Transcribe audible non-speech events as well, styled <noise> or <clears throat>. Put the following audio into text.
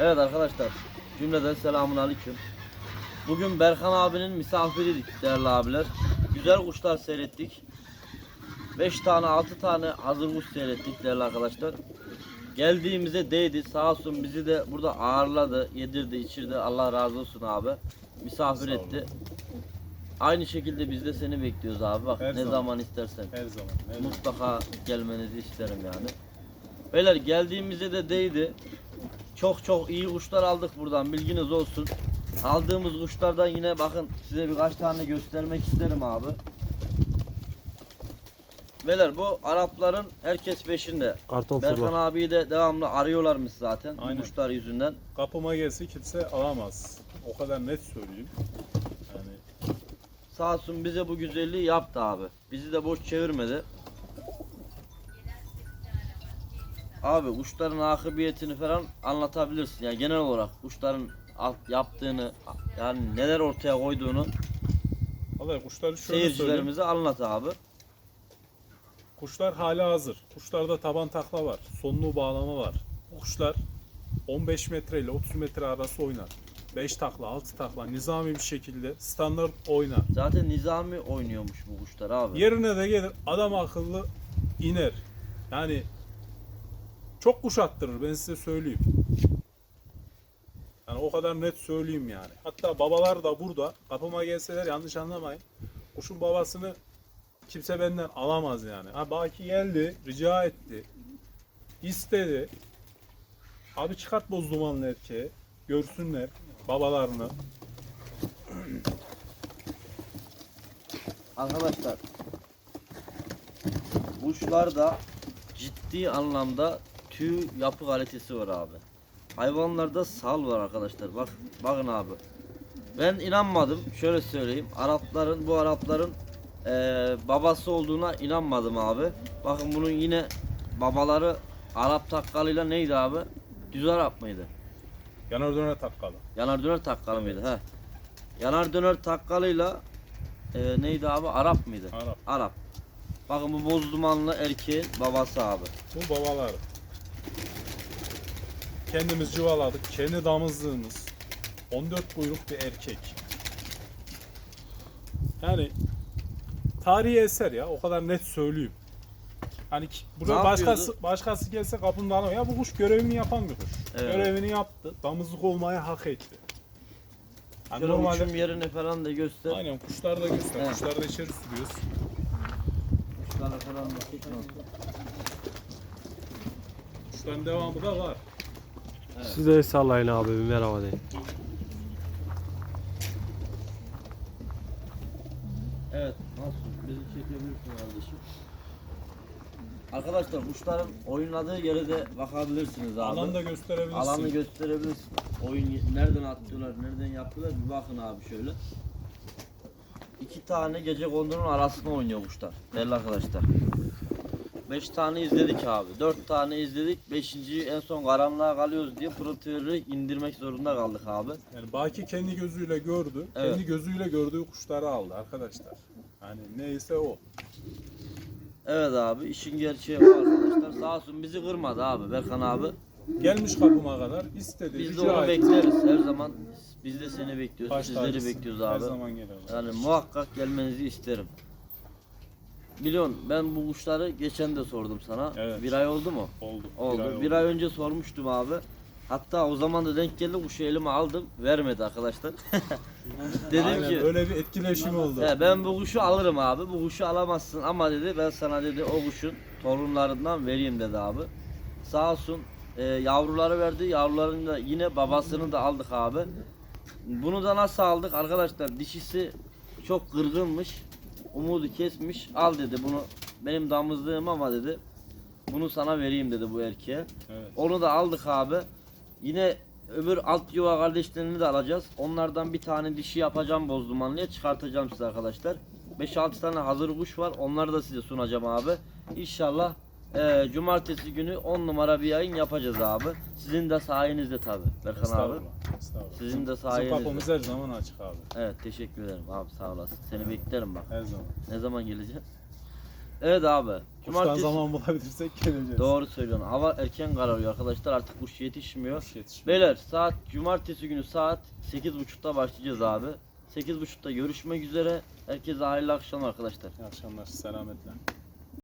Evet arkadaşlar, cümleden selamun aleyküm. Bugün Berkan abinin misafiriydik değerli abiler. Güzel kuşlar seyrettik. 5 tane 6 tane hazır kuş seyrettik değerli arkadaşlar. Geldiğimize değdi sağ olsun bizi de burada ağırladı, yedirdi, içirdi. Allah razı olsun abi. Misafir Sağ olun. etti. Aynı şekilde biz de seni bekliyoruz abi. Bak Her ne zaman. zaman istersen. Her zaman. Her zaman. Mutlaka gelmenizi isterim yani. Beyler geldiğimizde de değdi. Çok çok iyi kuşlar aldık buradan bilginiz olsun. Aldığımız kuşlardan yine bakın size birkaç tane göstermek isterim abi. Beyler bu Arapların herkes peşinde. Karton Berkan fırla. abiyi de devamlı arıyorlarmış zaten bu Aynen. kuşlar yüzünden. Kapıma gelse kimse alamaz. O kadar net söyleyeyim. Yani Sağ olsun bize bu güzelliği yaptı abi. Bizi de boş çevirmedi. Abi kuşların akıbiyetini falan anlatabilirsin. Yani genel olarak kuşların alt- yaptığını yani neler ortaya koyduğunu vallahi kuşları şöyle söyleyeyim. seyircilerimize anlat abi. Kuşlar hala hazır. Kuşlarda taban takla var. Sonluğu bağlama var. Bu kuşlar 15 metre ile 30 metre arası oynar. 5 takla, 6 takla nizami bir şekilde standart oynar. Zaten Nizami oynuyormuş bu kuşlar abi. Yerine de gelir adam akıllı iner. Yani çok kuş attırır ben size söyleyeyim. Yani o kadar net söyleyeyim yani. Hatta babalar da burada kapıma gelseler yanlış anlamayın. Kuşun babasını kimse benden alamaz yani. Ha Baki geldi, rica etti. istedi. Abi çıkart boz dumanlı erkeği. Görsünler babalarını. <clears throat> Arkadaşlar kuşlarda ciddi anlamda tüy yapı kalitesi var abi. Hayvanlarda sal var arkadaşlar. Bak bakın abi. Ben inanmadım. Şöyle söyleyeyim. Arapların bu Arapların eee, babası olduğuna inanmadım abi. Bakın bunun yine babaları Arap takkalıyla neydi abi? Düz Arap mıydı? Yanar döner takkalı. Yanar döner takkalı mıydı? He. Yanar döner takkalıyla eee, neydi abi? Arap mıydı? Arap. Arap. Bakın bu boz dumanlı erkeğin babası abi. Bu babalar. Kendimiz cıvaladık. Kendi damızlığımız. 14 buyruk bir erkek. Yani tarihi eser ya. O kadar net söyleyeyim. Hani ki- Ne buraya başkası yapıyordu? başkası gelse alamıyor. Ya bu kuş görevini yapan bir kuş. Evet. Görevini yaptı. Damızlık olmayı hak etti. Yani Şöyle normalde uçum yerini falan da göster. aynen kuşlar da göster. Evet. Kuşları da içeri sürüyoruz. Kuşlara falan da. Kuşların devamı da var. Siz de sallayın abi bir merhaba deyin. Evet. Nasıl? Bizi çekebilirsin kardeşim. Arkadaşlar kuşların oynadığı yere de bakabilirsiniz abi. Alanı da gösterebilirsin. Alanı gösterebilirsin. Oyun nereden attılar, nereden yaptılar bir bakın abi şöyle. İki tane gece kondunun arasında oynuyor kuşlar. Değerli arkadaşlar. Beş tane izledik abi. Dört tane izledik. Beşinciyi en son karanlığa kalıyoruz diye pırıltıyı indirmek zorunda kaldık abi. Yani Baki kendi gözüyle gördü. Evet. Kendi gözüyle gördüğü kuşları aldı arkadaşlar. Yani neyse o. Evet abi işin gerçeği bu arkadaşlar. Sağ olsun bizi kırmadı abi Berkan abi. Gelmiş kapıma kadar istedi. Biz de rica onu etti. bekleriz her zaman. Biz de seni bekliyoruz. Baş Sizleri tacısın. bekliyoruz Her abi. zaman gelirim. Yani muhakkak gelmenizi isterim. Biliyorsun ben bu kuşları geçen de sordum sana. Evet. Bir ay oldu mu? Oldu. Oldu. Bir ay, önce sormuştum abi. Hatta o zaman da denk geldi kuşu elime aldım. Vermedi arkadaşlar. <laughs> Dedim Aynen, ki öyle bir etkileşim oldu. He, ben bu kuşu alırım abi. Bu kuşu alamazsın ama dedi ben sana dedi o kuşun torunlarından vereyim dedi abi. Sağ olsun e, yavruları verdi. Yavruların da yine babasını da aldık abi. Bunu da nasıl aldık arkadaşlar? Dişisi çok kırgınmış. Umudu kesmiş. Al dedi bunu benim damızlığım ama dedi. Bunu sana vereyim dedi bu erkeğe. Evet. Onu da aldık abi. Yine öbür alt yuva kardeşlerini de alacağız. Onlardan bir tane dişi yapacağım bozdumanlıya çıkartacağım size arkadaşlar. 5-6 tane hazır kuş var. Onları da size sunacağım abi. İnşallah e, cumartesi günü 10 numara bir yayın yapacağız abi. Sizin de sayenizde tabi Berkan abi. Estağfurullah. Sizin de sayenizde. Bizim kapımız her zaman açık abi. Evet teşekkür ederim abi sağ olasın. Seni beklerim bak. Her zaman. Ne zaman geleceksin? Evet abi. Kuştan Cumartesi zaman bulabilirsek geleceğiz. doğru söylüyorsun. Hava erken kararıyor arkadaşlar. Artık kuş yetişmiyor. Kuş yetişmiyor. Beyler saat cumartesi günü saat 8.30'da başlayacağız abi. 8.30'da görüşmek üzere. Herkese hayırlı akşamlar arkadaşlar. İyi akşamlar. Selametle.